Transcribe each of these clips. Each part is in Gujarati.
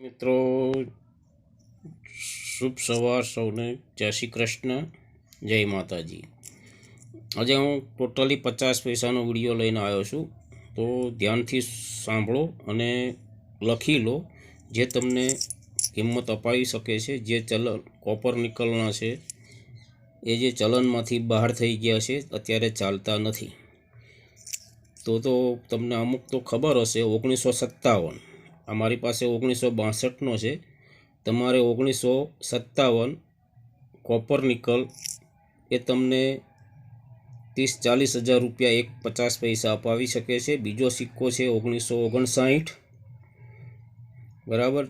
મિત્રો, શુભ સવાર સૌને. જય શ્રી કૃષ્ણ. જય માતાજી. આજે હું ટોટલી પચાસ પૈસાનો વીડિયો લઈને આવ્યો છું. તો ધ્યાનથી સાંભળો અને લખી લો જે તમને કિંમત અપાવી શકે છે. જે ચલન, કોપર નિકલના છે. એ જે ચલનમાંથી બહાર થઈ ગયા છે, અત્યારે ચાલતા નથી. તો તો તમને અમુક તો ખબર હશે, ઓગણીસો સત્તાવન. અમારી પાસે ઓગણીસો બાસઠનો છે. તમારે ઓગણીસો સત્તાવન કોપર નિકલ એ તમને ત્રીસ ચાલીસ હજાર રૂપિયા એક પચાસ પૈસા અપાવી શકે છે. બીજો સિક્કો છે ઓગણીસો ઓગણસાઠ. બરાબર?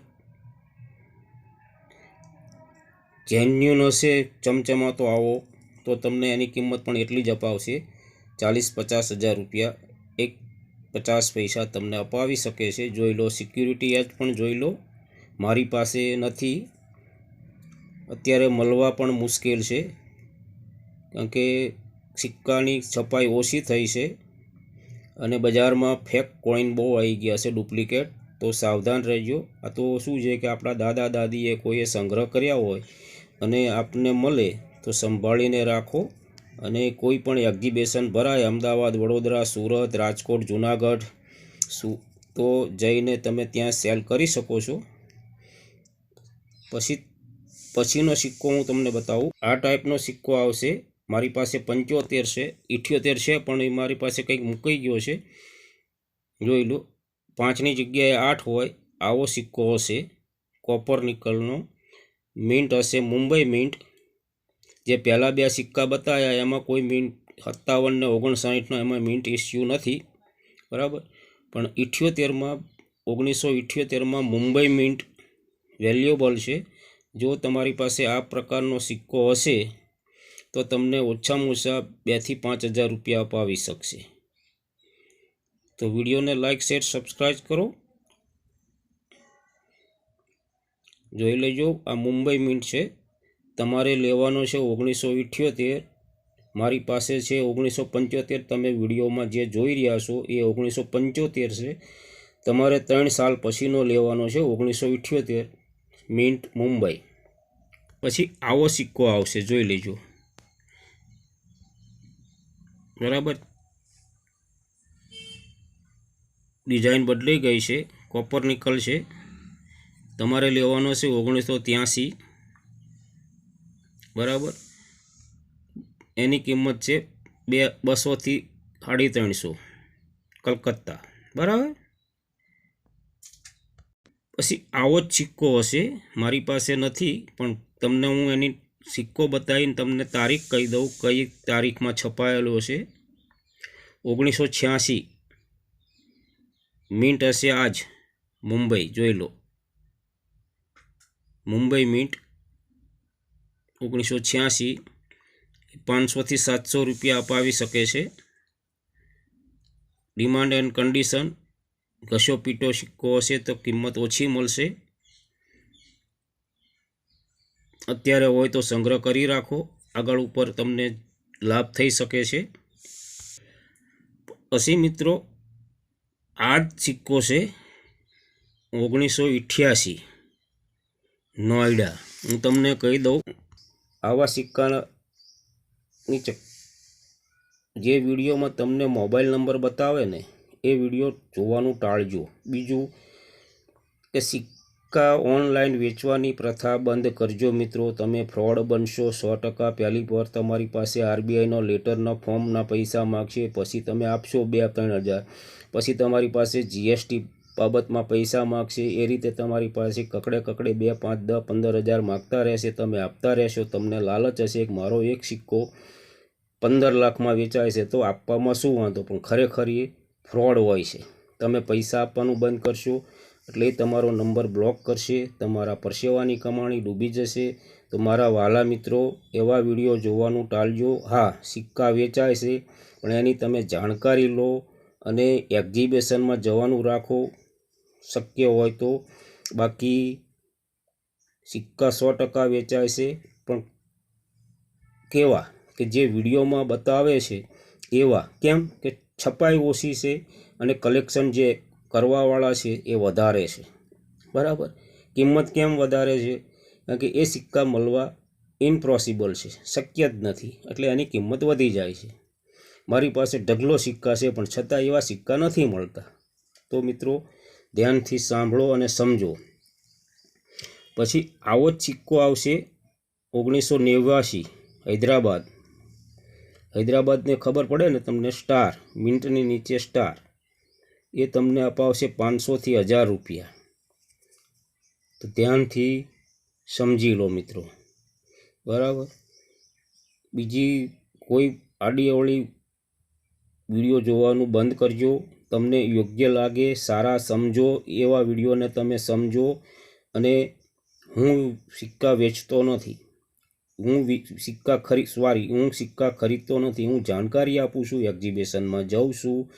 જેન્યુન હશે ચમચમાતો આવો, તો તમને એની કિંમત પણ એટલી જ અપાવશે. ચાલીસ પચાસ હજાર રૂપિયા. એક પચાસ પૈસા તમને અપાવી શકે છે. જોઈ લો સિક્યુરિટી એજ પણ જોઈ લો. મારી પાસે નથી. અત્યારે મળવા પણ મુશ્કેલ છે. કારણ કે સિક્કાની છપાઈ ઓછી થઈ છે અને બજારમાં ફેક કોઈન બહુ આવી ગયા છે ડુપ્લિકેટ તો સાવધાન રહેજો. આ તો શું છે કે આપણા દાદા દાદીએ કોઈએ સંગ્રહ કર્યા હોય અને આપને મળે તો સંભાળીને રાખો. અને કોઈ પણ એક્ઝિબિશન ભરાય, અમદાવાદ, વડોદરા, સુરત, રાજકોટ, જુનાગઢ, સુ, તો જઈને તમે ત્યાં સેલ કરી શકો છો. પછી, પછીનો સિક્કો હું તમને બતાવું. આ ટાઈપનો સિક્કો આવશે. મારી પાસે પંચોતેર છે, ઇઠ્યોતેર છે, પણ એ મારી પાસે કંઈક મૂકાઈ ગયો છે. જોઈ લો, પાંચની જગ્યાએ આઠ હોય, આવો સિક્કો હશે. કોપર નિકલનો. મિન્ટ હશે, મુંબઈ મિન્ટ. જે પહેલાં બે સિક્કા બતાવ્યા એમાં કોઈ મિન્ટ સત્તાવન ને ઓગણસાઠનો એમાં મિન્ટ ઇસ્યુ નથી, બરાબર? પણ ઇઠ્યોતેરમાં, ઓગણીસો ઇઠ્યોતેરમાં મુંબઈ મિન્ટ વેલ્યુએબલ છે. જો તમારી પાસે આ પ્રકારનો સિક્કો હશે, તો તમને ઓછામાં ઓછા બેથી પાંચ હજાર રૂપિયા અપાવી શકશે. તો વિડીયોને લાઇક શેર સબસ્ક્રાઈબ કરો. જોઈ લેજો, આ મુંબઈ મિન્ટ છે. તમારે લેવાનો છે ઓગણીસો ઇઠ્યોતેર. મારી પાસે છે ઓગણીસો પંચોતેર. તમે વિડીયોમાં જે જોઈ રહ્યા છો એ ઓગણીસો પંચોતેર છે. તમારે ત્રણ સાલ પછીનો લેવાનો છે ઓગણીસો ઇઠ્યોતેર. મિન્ટ મુંબઈ. પછી આવો સિક્કો આવશે, જોઈ લેજો. બરાબર? ડિઝાઇન બદલાઈ ગઈ છે, કોપર નિકલ છે. તમારે લેવાનો છે ઓગણીસો ત્યાંસી. બરાબર? એની કિંમત છે બે બસોથી સાડી ત્રણસો કલકત્તા. બરાબર? પછી આવો જ સિક્કો હશે, મારી પાસે નથી, પણ તમને હું એની સિક્કો બતાવીને તમને તારીખ કહી દઉં, કઈ તારીખમાં છપાયેલો હશે. ઓગણીસો છ્યાસી. મિન્ટ હશે આજ, મુંબઈ, જોઈ લો. મુંબઈ મિન્ટ ઓગણીસો છ્યાસી પાંચસોથી સાતસો રૂપિયા અપાવી શકે છે. ડિમાન્ડ એન્ડ કન્ડિશન, ઘસો પીટો સિક્કો હશે તો કિંમત ઓછી મળશે. અત્યારે હોય તો સંગ્રહ કરી રાખો, આગળ ઉપર તમને લાભ થઈ શકે છે. પછી મિત્રો આ જ સિક્કો છે. ઓગણીસો ઇઠ્યાસી નોઈડા હું તમને કહી દઉં આવા સિક્કાની ચક જે વિડીયોમાં તમને મોબાઈલ નંબર બતાવે ને, એ વીડિયો જોવાનું ટાળજો. બીજું કે સિક્કા ઓનલાઈન વેચવાની પ્રથા બંધ કરજો મિત્રો. તમે ફ્રોડ બનશો, સો ટકા. પહેલી પર તમારી પાસે આરબીઆઈનો લેટરના ફોર્મના પૈસા માગશે, પછી તમે આપશો બે ત્રણ હજાર. પછી તમારી પાસે જીએસટી બાબતમાં પૈસા માગશે, એ રીતે તમારી પાસે કકડે કકડે બે, પાંચ, દસ, પંદર હજાર માગતા રહેશે, તમે આપતા રહેશો, તમને લાલચ હશે કે મારો એક સિક્કો પંદર લાખમાં વેચાય છે, તો આપવામાં શું વાંધો? પણ ખરેખર એ ફ્રોડ હોય છે. તમે પૈસા આપવાનું બંધ કરશો, એટલે તમારો નંબર બ્લોક કરશે, તમારા પરસેવાની કમાણી ડૂબી જશે, તો મારા વાલા મિત્રો એવા વીડિયો જોવાનું ટાળજો. હા, સિક્કા વેચાય છે, પણ એની તમે જાણકારી લો અને એક્ઝિબિશનમાં જવાનું રાખો. શક્ય હોય તો. બાકી સિક્કા સો ટકા વેચાય છે. પણ કેવા કે જે વિડીયોમાં બતાવે છે, એવા કેમ કે છપાઈ ઓછી છે અને કલેક્શન જે કરવાવાળા છે એ વધારે છે. બરાબર? કિંમત કેમ વધારે છે? કારણ કે એ સિક્કા મળવા ઇમ્પોસિબલ છે. શક્ય જ નથી. એટલે એની કિંમત વધી જાય છે. મારી પાસે ઢગલો સિક્કા છે, પણ છતાં એવા સિક્કા નથી મળતા. તો મિત્રો ધ્યાનથી સાંભળો અને સમજો. પછી આવો જ સિક્કો આવશે ઓગણીસો નેવ્યાસી, હૈદરાબાદ. હૈદરાબાદને ખબર પડે ને તમને સ્ટાર, મિન્ટની નીચે સ્ટાર. એ તમને અપાવશે પાંચસોથી હજાર રૂપિયા. તો ધ્યાનથી સમજી લો મિત્રો. બરાબર? બીજી કોઈ આડીઅવળી વીડિયો જોવાનું બંધ કરજો. તમને યોગ્ય લાગે, સારા સમજો એવા વિડીયોને તમે સમજો અને હું સિક્કા વેચતો નથી. હું સિક્કા ખરી સોરી હું સિક્કા ખરીદતો નથી. હું જાણકારી આપું છું, એક્ઝિબિશનમાં જાઉં છું,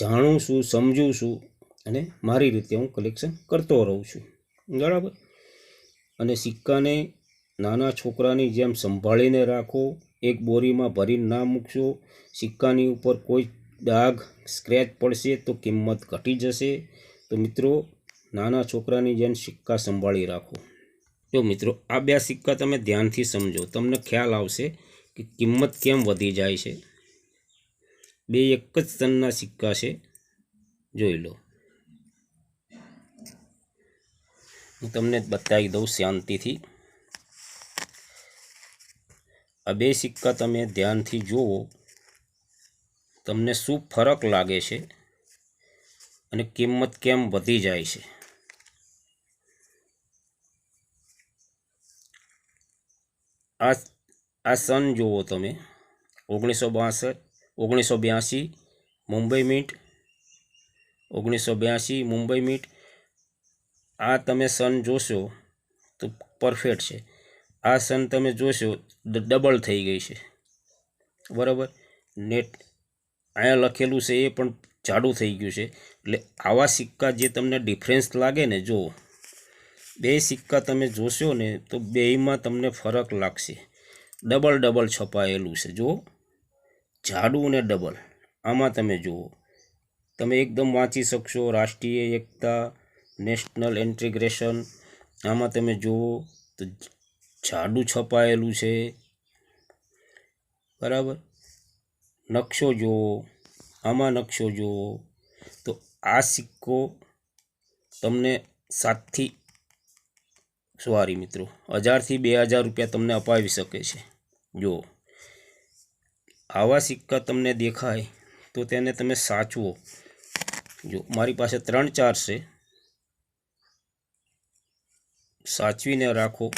જાણું છું, સમજું છું અને મારી રીતે હું કલેક્શન કરતો રહું છું. બરાબર? અને સિક્કાને નાના છોકરાની જેમ સંભાળીને રાખો, એક બોરીમાં ભરીને ના મૂકશો, સિક્કાની ઉપર કોઈ ડાઘ સ્ક્રેચ પડશે તો કિંમત ઘટી જશે. તો મિત્રો, નાના છોકરાની જેમ સિક્કા સંભાળી રાખો. જો મિત્રો, આ બે સિક્કા તમે ધ્યાનથી સમજો. તમને ખ્યાલ આવશે કે કિંમત કેમ વધી જાય છે. બે એક જ સ્તનના સિક્કા છે. જોઈ લો. હું તમને બતાવી દઉં શાંતિથી. આ બે સિક્કા તમે ધ્યાનથી જુઓ. તમને શું ફરક લાગે છે અને કિંમત કેમ વધી જાય છે? આ આ સન જુઓ તમે. ઓગણીસો બાસઠ, ઓગણીસો બ્યાસી, મુંબઈ મીટ. ઓગણીસો બ્યાસી, મુંબઈ મીટ. આ તમે સન જોશો તો પરફેક્ટ છે. આ સન તમે જોશો ડબલ થઈ ગઈ છે. બરાબર? નેટ અહીંયા લખેલું છે એ પણ જાડું થઈ ગયું છે. એટલે આવા સિક્કા જે તમને ડિફરન્સ લાગે ને જો બે સિક્કા તમે જોશો ને, તો બેયમાં તમને ફરક લાગશે. ડબલ ડબલ છપાયેલું છે, જુઓ. જાડું ને ડબલ. આમાં તમે જુઓ. તમે એકદમ વાંચી શકશો. રાષ્ટ્રીય એકતા, નેશનલ ઇન્ટિગ્રેશન આમાં તમે જુઓ તો જાડું છપાયેલું છે. બરાબર? નકશો જુઓ, આમાં નકશો જુઓ, તો આ સિક્કો તમને સાતથી, સોરી મિત્રો, હજારથી બે હજાર રૂપિયા તમને અપાવી શકે છે. જુઓ, આવા સિક્કા તમને દેખાય તો તેને તમે સાચવો. જો મારી પાસે ત્રણ ચાર છે. સાચવીને રાખો.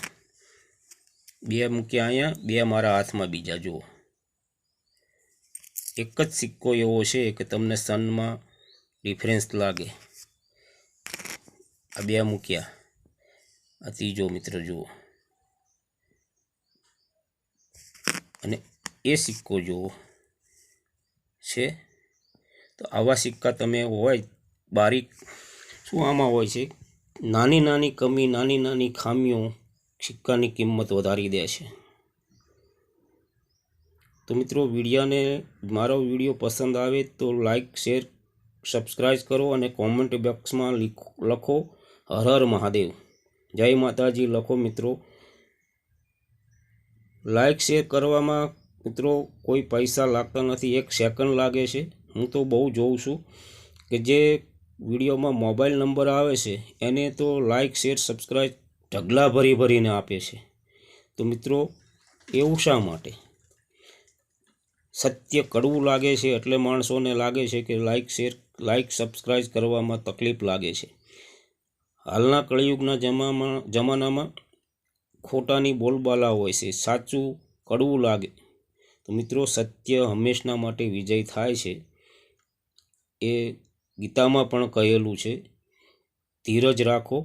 બે મૂક્યા અહીંયા, બે મારા હાથમાં બીજા, જુઓ. એક જ સિક્કો એવો છે કે તમને સનમાં ડિફરન્સ લાગે. આ બે મૂક્યા. આ ત્રીજો મિત્ર જુઓ. અને એ સિક્કો જુઓ. છે? તો આવા સિક્કા તમે હોય, બારીક શું આમાં હોય છે? નાની નાની કમી નાની નાની ખામીઓ સિક્કાની કિંમત વધારી દે છે. તો મિત્રો, વિડિયાને મારો વીડિયો પસંદ આવે તો લાઈક શેર સબસ્ક્રાઈબ કરો અને કોમેન્ટ બોક્સમાં લીખો- હર હર મહાદેવ. જય માતાજી, લખો મિત્રો. લાઇક શેર કરવામાં મિત્રો કોઈ પૈસા લાગતા નથી, એક સેકન્ડ લાગે છે. હું તો બહુ જોઉં છું કે જે વિડીયોમાં મોબાઈલ નંબર આવે છે, એને તો લાઈક શેર સબસ્ક્રાઈબ ઢગલા ભરી ભરીને આપે છે. તો મિત્રો, એવું શા માટે? સત્ય કડવું લાગે છે એટલે માણસોને લાગે છે કે લાઇક શેર લાઇક સબસ્ક્રાઇબ કરવામાં તકલીફ લાગે છે. હાલના કળિયુગના જમામાં, જમાનામાં ખોટાની બોલબાલા હોય છે, સાચું કડવું લાગે. તો મિત્રો, સત્ય હંમેશના માટે વિજય થાય છે એ ગીતામાં પણ કહેલું છે. ધીરજ રાખો,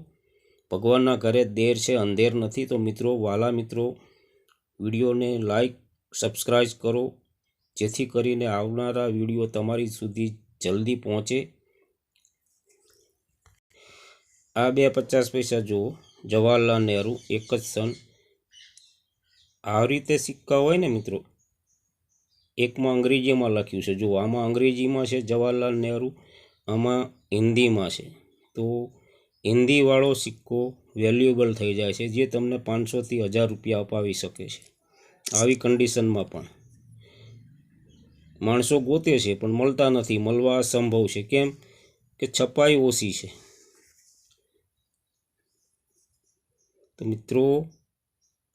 ભગવાનના ઘરે દેર છે, અંધેર નથી. તો મિત્રો, વાલા મિત્રો, વિડીયોને લાઈક સબસ્ક્રાઈબ કરો. જેથી કરીને આવનારા વીડિયો તમારી સુધી જલ્દી પહોંચે. આ બે પચાસ પૈસા જુઓ. જવાહરલાલ નહેરુ, એક જ સન. આ રીતે સિક્કા હોય ને મિત્રો? એકમાં અંગ્રેજીમાં લખ્યું છે. જુઓ, આમાં અંગ્રેજીમાં છે જવાહરલાલ નહેરુ, આમાં હિન્દીમાં છે. તો હિન્દીવાળો સિક્કો વેલ્યુએબલ થઈ જાય છે, જે તમને પાંચસોથી હજાર રૂપિયા અપાવી શકે છે. આવી કન્ડિશનમાં પણ. માણસો ગોતે છે, પણ મળતા નથી. મળવા અસંભવ છે. કેમ કે છપાઈ ઓછી છે. તો મિત્રો,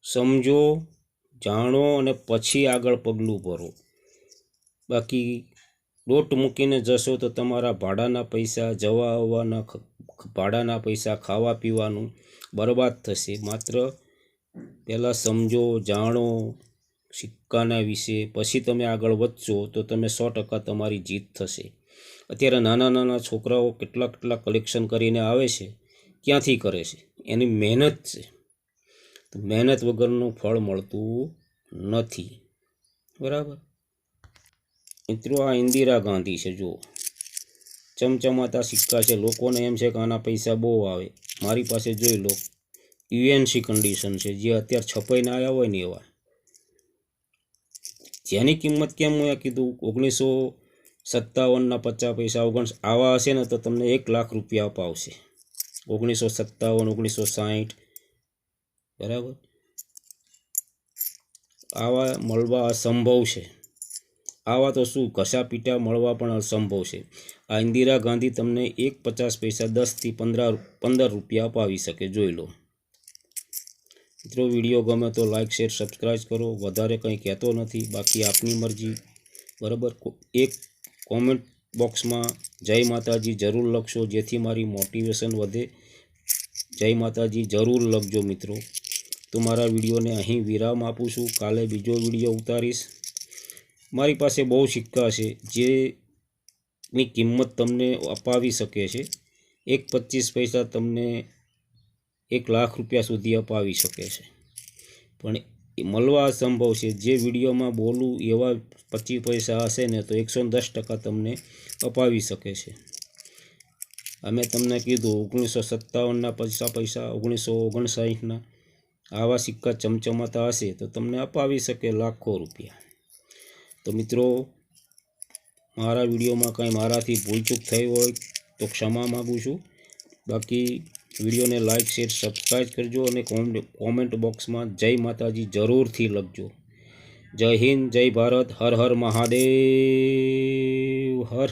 સમજો, જાણો અને પછી આગળ પગલું ભરો. બાકી દોટ મૂકીને જશો તો તમારા ભાડાના પૈસા જવા આવવાના ભાડાના પૈસા, ખાવા પીવાનું બરબાદ થશે. માત્ર પહેલાં સમજો, જાણો સિક્કાના વિશે પછી તમે આગળ વધશો તો તમે સો ટકા તમારી જીત થશે. અત્યારે નાના નાના છોકરાઓ કેટલા કેટલા કલેક્શન કરીને આવે છે, ક્યાંથી કરે છે? એની મહેનત છે. તો મહેનત વગરનું ફળ મળતું નથી. બરાબર? મિત્રો, આ ઇન્દિરા ગાંધી છે, જુઓ. ચમચમાતા સિક્કા છે. લોકોને એમ છે કે આના પૈસા બહુ આવે. મારી પાસે જોઈ લો. યુએનસી કન્ડિશન છે. જે અત્યારે છપાઈને આવ્યા હોય ને એવા. જેની કિંમત કેમ એ કીધું? ઓગણીસો સત્તાવનના પચાસ પૈસા ઓગણ આવા હશે ને તો તમને એક લાખ રૂપિયા અપાવશે. ઓગણીસો સત્તાવન, ઓગણીસો સાહીઠ. બરાબર? આવા મળવા અસંભવ છે. આવા તો શું? ઘસા પીટા મળવા પણ અસંભવ છે. આ ઇન્દિરા ગાંધી તમને એક પચાસ પૈસા દસથી પંદર પંદર રૂપિયા અપાવી શકે, જોઈ લો. મિત્રો વીડિયો ગમે તો લાઇક શેર સબસ્ક્રાઈબ કરો. વધારે કંઈ કહેતો નથી. બાકી આપની મરજી. બરાબર? એક કોમેન્ટ બોક્સમાં જય માતાજી જરૂર લખશો. જેથી મારી મોટિવેશન વધે. જય માતાજી જરૂર લખજો મિત્રો. તો મારા વિડીયોને અહીં વિરામ આપું છું. કાલે બીજો વીડિયો ઉતારીશ. મારી પાસે બહુ સિક્કા છે, જેની કિંમત તમને અપાવી શકે છે. એક પચીસ પૈસા તમને એક લાખ રૂપિયા સુધી અપાવી શકે છે. પણ મળવા અસંભવ છે. જે વિડીયોમાં બોલું એવા પચીસ પૈસા હશે ને તો એકસો દસ ટકા તમને અપાવી શકે છે. અમે તમને કીધું ઓગણીસો સત્તાવનના પૈસા પૈસા, ઓગણીસો ઓગણસાઠના આવા સિક્કા ચમચમાતા હશે તો તમને અપાવી શકે લાખો રૂપિયા. તો મિત્રો, મારા વિડીયોમાં કંઈ મારાથી ભૂલચૂક થઈ હોય તો ક્ષમા માગું છું. બાકી વિડીયોને લાઇક શેર સબસ્ક્રાઈબ કરજો અને કોમેન્ટ કોમેન્ટ બોક્સમાં જય માતાજી જરૂરથી લખજો. જય હિન્દ, જય ભારત, હર હર મહાદેવ, હર